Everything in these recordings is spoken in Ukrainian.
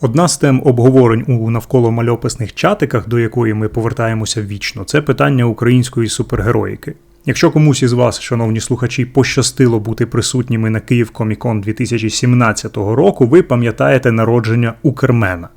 Одна з тем обговорень у навколо мальописних чатиках, до якої ми повертаємося вічно, це питання української супергероїки. Якщо комусь із вас, шановні слухачі, пощастило бути присутніми на Київ Комікон 2017 року, ви пам'ятаєте народження Укрмена.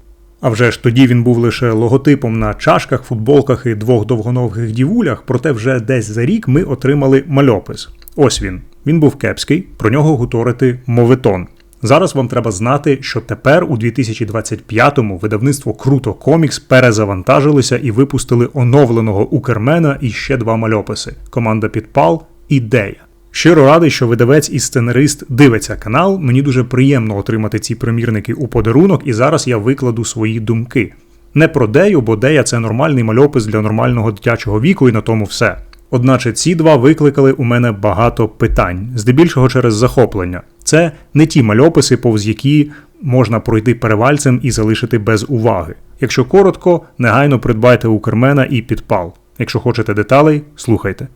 А вже ж тоді він був лише логотипом на чашках, футболках і двох довгоногих дівулях, проте вже десь за рік ми отримали мальопис. Ось він. Він був кепський, про нього гуторити моветон. Зараз вам треба знати, що тепер, у 2025-му, видавництво Круто Комікс перезавантажилися і випустили оновленого Укрмена і ще два мальописи: команда Підпал Ідея. Щиро радий, що видавець і сценарист дивиться канал. Мені дуже приємно отримати ці примірники у подарунок, і зараз я викладу свої думки. Не про Дею, бо Дея це нормальний мальопис для нормального дитячого віку, і на тому все. Одначе ці два викликали у мене багато питань, здебільшого через захоплення. Це не ті мальописи, повз які можна пройти перевальцем і залишити без уваги. Якщо коротко, негайно придбайте Укрмена і підпал. Якщо хочете деталей, слухайте.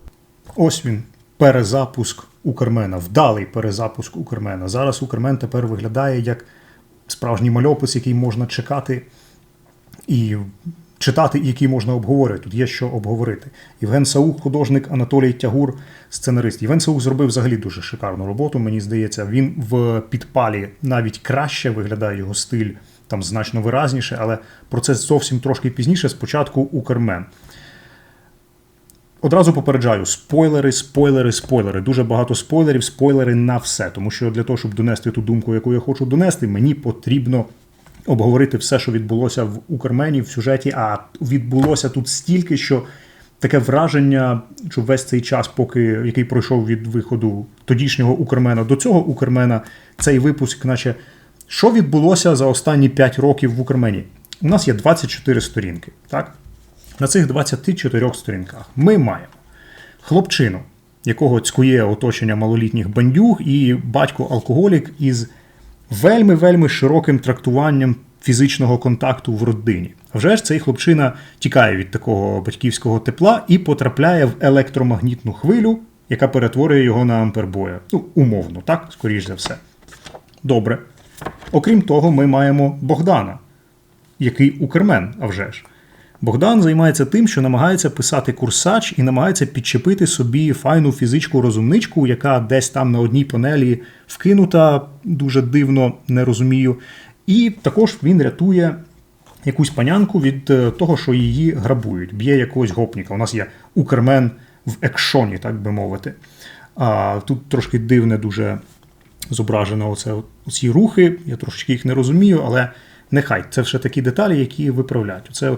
Ось він. Перезапуск Укрмена, вдалий перезапуск Укрмена. Зараз Укрмен тепер виглядає як справжній мальопис, який можна чекати і читати, і який можна обговорити. Тут є що обговорити. Євген Саук, художник, Анатолій Тягур, сценарист. Євген Саук зробив взагалі дуже шикарну роботу. Мені здається, він в підпалі навіть краще виглядає його стиль, там значно виразніше, але про це зовсім трошки пізніше. Спочатку Укрмен. Одразу попереджаю: спойлери, спойлери, спойлери. Дуже багато спойлерів, спойлери на все. Тому що для того, щоб донести ту думку, яку я хочу донести, мені потрібно обговорити все, що відбулося в Укрмені в сюжеті. А відбулося тут стільки, що таке враження, що весь цей час, поки який пройшов від виходу тодішнього Укрмена до цього Укрмена, цей випуск, наче що відбулося за останні 5 років в Укрмені? У нас є 24 сторінки. так? На цих 24 сторінках ми маємо хлопчину, якого цькує оточення малолітніх бандюг, і батько-алкоголік із вельми-вельми широким трактуванням фізичного контакту в родині. Вже ж цей хлопчина тікає від такого батьківського тепла і потрапляє в електромагнітну хвилю, яка перетворює його на ампербоя. Ну, умовно, так, скоріш за все. Добре. Окрім того, ми маємо Богдана, який укрмен, а вже ж. Богдан займається тим, що намагається писати курсач і намагається підчепити собі файну фізичку розумничку, яка десь там на одній панелі вкинута, дуже дивно не розумію. І також він рятує якусь панянку від е, того, що її грабують, б'є якогось гопніка. У нас є укрмен в екшоні, так би мовити. А Тут трошки дивне, дуже зображено оце, оці рухи. Я трошечки їх не розумію, але нехай це все такі деталі, які виправляють. Оце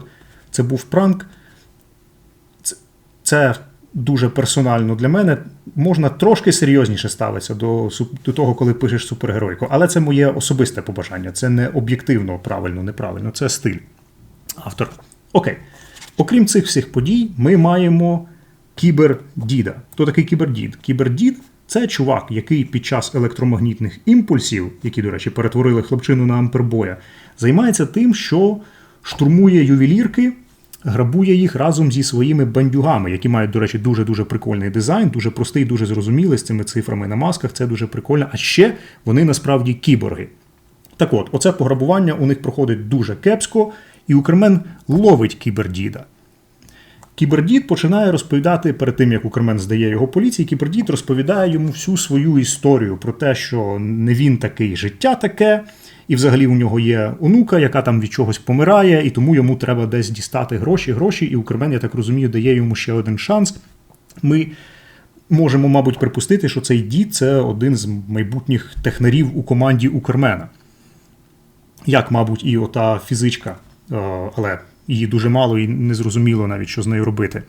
це був пранк. Це, дуже персонально для мене. Можна трошки серйозніше ставитися до до того, коли пишеш супергеройку. Але це моє особисте побажання. Це не об'єктивно правильно, неправильно, це стиль автора. Окей. Окрім цих всіх подій, ми маємо кібердіда. Хто такий кібердід? Кібердід це чувак, який під час електромагнітних імпульсів, які, до речі, перетворили хлопчину на ампербоя, займається тим, що штурмує ювелірки, грабує їх разом зі своїми бандюгами, які мають, до речі, дуже-дуже прикольний дизайн, дуже простий, дуже зрозумілий з цими цифрами на масках. Це дуже прикольно. А ще вони насправді кіборги. Так от, оце пограбування у них проходить дуже кепсько, і Укрмен ловить кібердіда. Кібердід починає розповідати перед тим, як Укрмен здає його поліції, Кібердід розповідає йому всю свою історію про те, що не він такий життя таке, і взагалі у нього є онука, яка там від чогось помирає, і тому йому треба десь дістати гроші, гроші, і Укрмен, я так розумію, дає йому ще один шанс. Ми можемо, мабуть, припустити, що цей дід це один з майбутніх технарів у команді Укрмена. Як, мабуть, і ота фізичка, е, але її дуже мало і незрозуміло навіть, що з нею робити.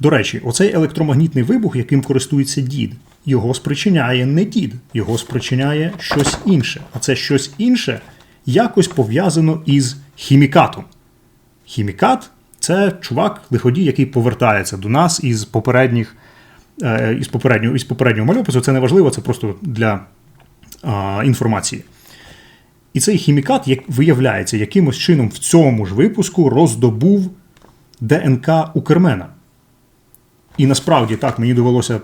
До речі, оцей електромагнітний вибух, яким користується дід, його спричиняє не дід, його спричиняє щось інше. А це щось інше якось пов'язано із хімікатом. Хімікат це чувак, лиходій, який повертається до нас із попередніх. Е, із попереднього із попереднього мальопису. Це не важливо, це просто для а, інформації. І цей хімікат, як виявляється, якимось чином в цьому ж випуску роздобув ДНК Укрмена. І насправді так мені довелося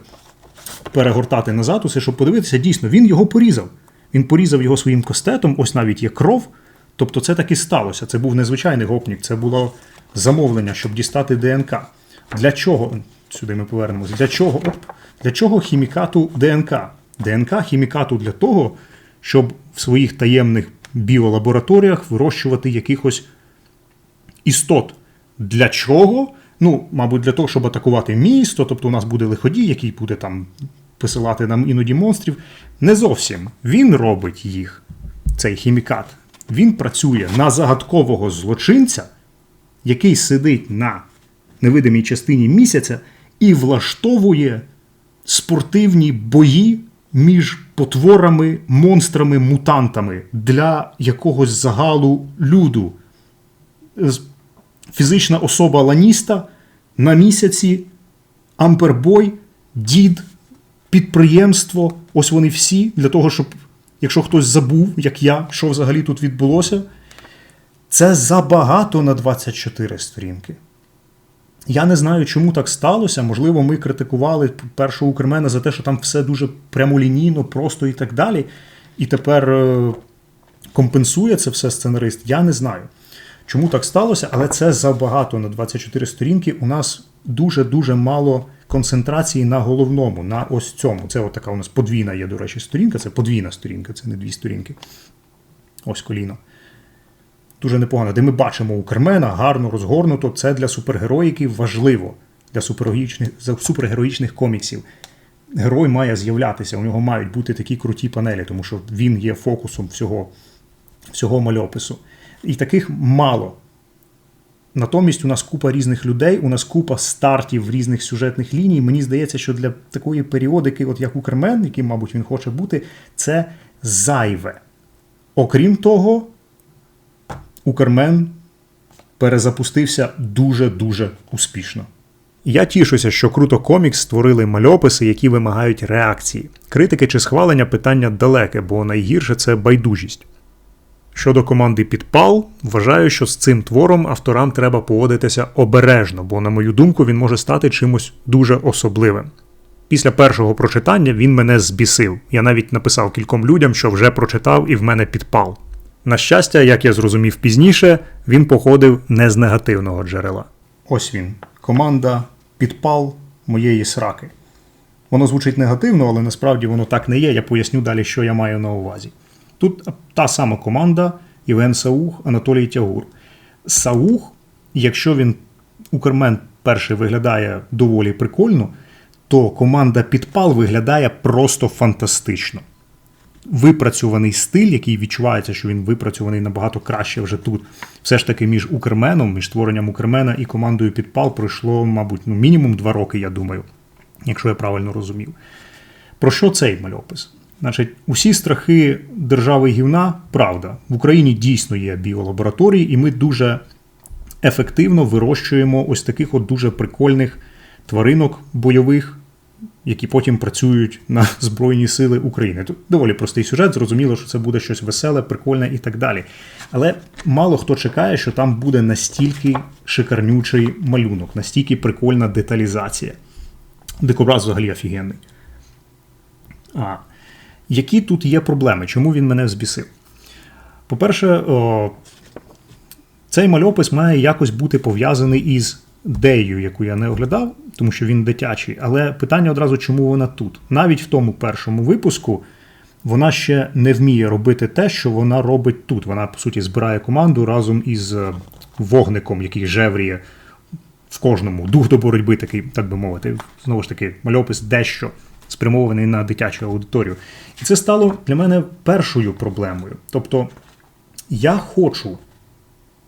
перегортати назад, усе, щоб подивитися, дійсно, він його порізав. Він порізав його своїм костетом, ось навіть є кров. Тобто це таки сталося. Це був незвичайний гопнік, це було замовлення, щоб дістати ДНК. Для чого? Сюди ми повернемося. Для чого? Оп, для чого хімікату ДНК? ДНК хімікату для того, щоб в своїх таємних біолабораторіях вирощувати якихось істот. Для чого? Ну, мабуть, для того, щоб атакувати місто, тобто у нас буде лиходій, який буде там посилати нам іноді монстрів. Не зовсім. Він робить їх, цей хімікат. Він працює на загадкового злочинця, який сидить на невидимій частині місяця і влаштовує спортивні бої між потворами, монстрами, мутантами для якогось загалу люду. Фізична особа ланіста на місяці, ампербой, дід, підприємство. Ось вони всі для того, щоб, якщо хтось забув, як я, що взагалі тут відбулося, це забагато на 24 сторінки. Я не знаю, чому так сталося. Можливо, ми критикували першого Укрмена за те, що там все дуже прямолінійно, просто і так далі. І тепер е, компенсує це все сценарист. Я не знаю, чому так сталося, але це забагато на 24 сторінки. У нас дуже-дуже мало концентрації на головному, на ось цьому. Це от така у нас подвійна є, до речі, сторінка. Це подвійна сторінка, це не дві сторінки. Ось коліно дуже непогано, де ми бачимо Укрмена гарно розгорнуто. Це для супергероїки важливо для супергероїчних, супергероїчних коміксів. Герой має з'являтися, у нього мають бути такі круті панелі, тому що він є фокусом всього, всього мальопису. І таких мало. Натомість у нас купа різних людей, у нас купа стартів різних сюжетних ліній. Мені здається, що для такої періодики, от як Укрмен, яким, мабуть, він хоче бути, це зайве. Окрім того, Укрмен перезапустився дуже-дуже успішно. Я тішуся, що круто комікс створили мальописи, які вимагають реакції. Критики чи схвалення питання далеке, бо найгірше це байдужість. Щодо команди Підпал, вважаю, що з цим твором авторам треба поводитися обережно, бо, на мою думку, він може стати чимось дуже особливим. Після першого прочитання він мене збісив. Я навіть написав кільком людям, що вже прочитав і в мене підпал. На щастя, як я зрозумів пізніше, він походив не з негативного джерела. Ось він. Команда підпал моєї сраки. Воно звучить негативно, але насправді воно так не є. Я поясню далі, що я маю на увазі. Тут та сама команда Євген Саух, Анатолій Тягур. Саух, якщо він Укрмен перший виглядає доволі прикольно, то команда Підпал виглядає просто фантастично. Випрацьований стиль, який відчувається, що він випрацьований набагато краще вже тут. Все ж таки, між Укрменом, між створенням Укрмена і командою Підпал пройшло, мабуть, ну, мінімум два роки, я думаю, якщо я правильно розумів. Про що цей мальопис? Значить, усі страхи держави гівна правда. В Україні дійсно є біолабораторії, і ми дуже ефективно вирощуємо ось таких от дуже прикольних тваринок бойових, які потім працюють на Збройні Сили України. Тут доволі простий сюжет, зрозуміло, що це буде щось веселе, прикольне і так далі. Але мало хто чекає, що там буде настільки шикарнючий малюнок, настільки прикольна деталізація. Дикобраз взагалі офігенний. А, які тут є проблеми? Чому він мене збісив? По-перше, о, цей мальопис має якось бути пов'язаний із Дею, яку я не оглядав, тому що він дитячий. Але питання одразу, чому вона тут? Навіть в тому першому випуску вона ще не вміє робити те, що вона робить тут. Вона, по суті, збирає команду разом із е, вогником, який жевріє в кожному. Дух до боротьби, такий, так би мовити. Знову ж таки, мальопис дещо спрямований на дитячу аудиторію. І це стало для мене першою проблемою. Тобто, я хочу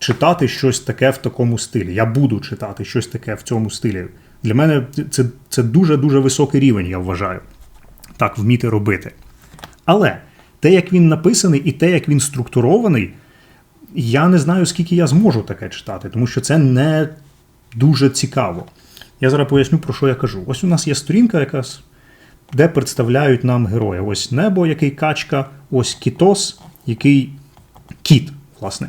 читати щось таке в такому стилі. Я буду читати щось таке в цьому стилі. Для мене це, це дуже-дуже високий рівень, я вважаю. Так, вміти робити. Але те, як він написаний, і те, як він структурований, я не знаю, скільки я зможу таке читати, тому що це не дуже цікаво. Я зараз поясню, про що я кажу. Ось у нас є сторінка, якась, де представляють нам героя. Ось небо, який качка, ось кітос, який кіт, власне.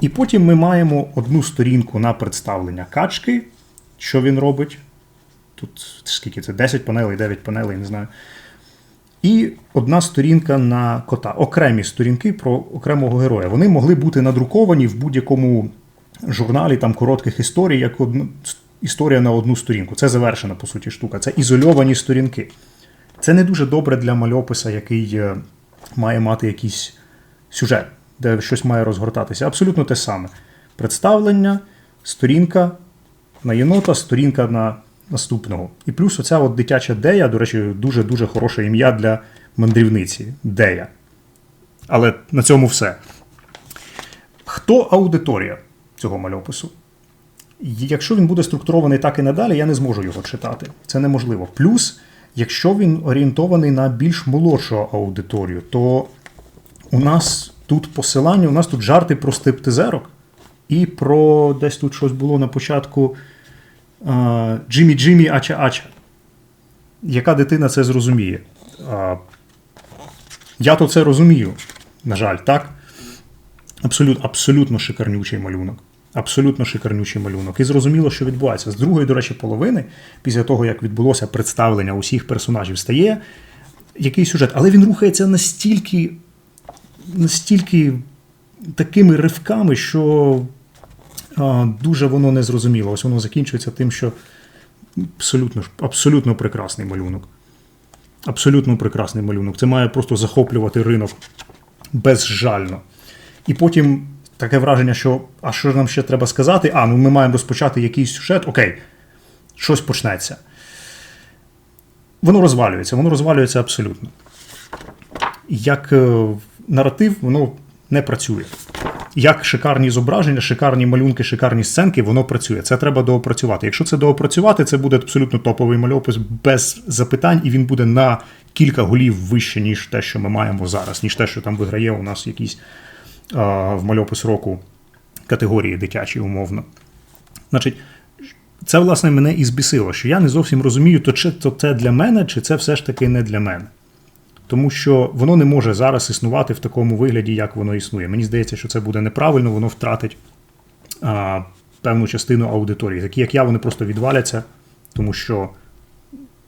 І потім ми маємо одну сторінку на представлення качки. Що він робить? Тут скільки це? 10 панелей, 9 панелей, не знаю. і одна сторінка на кота. Окремі сторінки про окремого героя. Вони могли бути надруковані в будь-якому журналі там коротких історій, як одну, історія на одну сторінку. Це завершена, по суті, штука. Це ізольовані сторінки. Це не дуже добре для мальописа, який е, має мати якийсь сюжет, де щось має розгортатися. Абсолютно те саме. Представлення, сторінка на єнота, сторінка на наступного. І плюс оця от дитяча Дея, до речі, дуже-дуже хороше ім'я для мандрівниці Дея. Але на цьому все. Хто аудиторія цього мальопису? Якщо він буде структурований так і надалі, я не зможу його читати. Це неможливо. Плюс, якщо він орієнтований на більш молодшу аудиторію, то у нас тут посилання, у нас тут жарти про стриптизерок і про десь тут щось було на початку Джиммі Джиммі Ача Ача. Яка дитина це зрозуміє? А, Я то це розумію. На жаль, так? Абсолютно, абсолютно шикарнючий малюнок. Абсолютно шикарнючий малюнок. І зрозуміло, що відбувається. З другої, до речі, половини, після того, як відбулося представлення усіх персонажів, стає якийсь сюжет, але він рухається настільки, настільки такими ривками, що дуже воно незрозуміло. Ось воно закінчується тим, що абсолютно, абсолютно прекрасний малюнок. Абсолютно прекрасний малюнок. Це має просто захоплювати ринок безжально. І потім таке враження, що а що нам ще треба сказати? А, ну ми маємо розпочати якийсь сюжет, окей, щось почнеться. Воно розвалюється, воно розвалюється абсолютно. Як е, наратив, воно не працює. Як шикарні зображення, шикарні малюнки, шикарні сценки, воно працює. Це треба доопрацювати. Якщо це доопрацювати, це буде абсолютно топовий мальопис без запитань, і він буде на кілька голів вище, ніж те, що ми маємо зараз, ніж те, що там виграє у нас якісь а, в мальопис року категорії дитячі, умовно. Значить, це, власне, мене і збісило, що я не зовсім розумію, то чи то це для мене, чи це все ж таки не для мене. Тому що воно не може зараз існувати в такому вигляді, як воно існує. Мені здається, що це буде неправильно, воно втратить а, певну частину аудиторії. Такі, як я, вони просто відваляться, тому що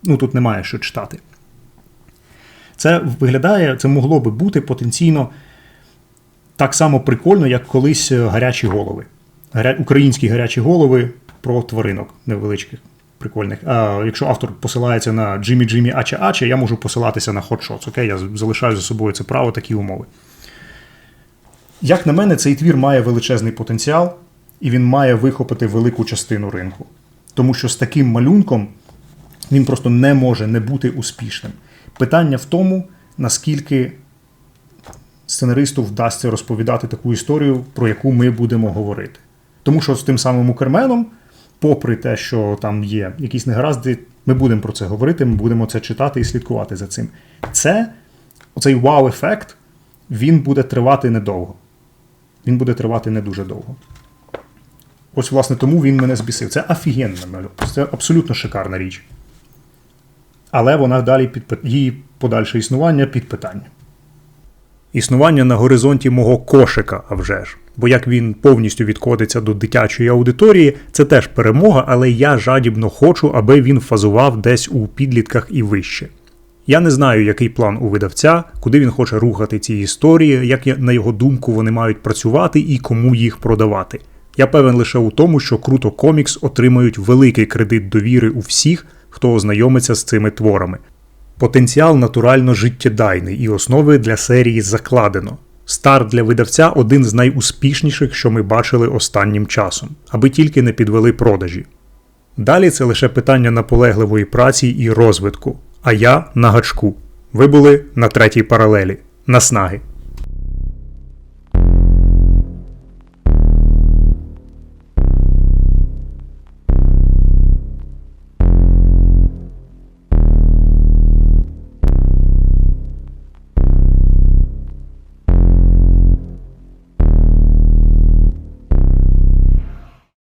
ну, тут немає що читати. Це виглядає, це могло би бути потенційно так само прикольно, як колись гарячі голови. Українські гарячі голови про тваринок невеличких, прикольних. А якщо автор посилається на Джиммі Джиммі Ача Ача, я можу посилатися на Hot Shots, окей? Я залишаю за собою це право, такі умови. Як на мене, цей твір має величезний потенціал, і він має вихопити велику частину ринку. Тому що з таким малюнком він просто не може не бути успішним. Питання в тому, наскільки сценаристу вдасться розповідати таку історію, про яку ми будемо говорити. Тому що з тим самим Укерменом, попри те, що там є якісь негаразди, ми будемо про це говорити, ми будемо це читати і слідкувати за цим. Це, оцей вау-ефект, він буде тривати недовго. Він буде тривати не дуже довго. Ось, власне, тому він мене збісив. Це офігенна мальопис. Це абсолютно шикарна річ. Але вона далі під її подальше існування під питання. Існування на горизонті мого кошика, а вже ж. Бо як він повністю відходиться до дитячої аудиторії, це теж перемога, але я жадібно хочу, аби він фазував десь у підлітках і вище. Я не знаю, який план у видавця, куди він хоче рухати ці історії, як на його думку вони мають працювати і кому їх продавати. Я певен лише у тому, що круто комікс отримають великий кредит довіри у всіх, хто ознайомиться з цими творами. Потенціал натурально життєдайний і основи для серії закладено. Старт для видавця один з найуспішніших, що ми бачили останнім часом, аби тільки не підвели продажі. Далі це лише питання наполегливої праці і розвитку. А я на гачку. Ви були на третій паралелі. Наснаги.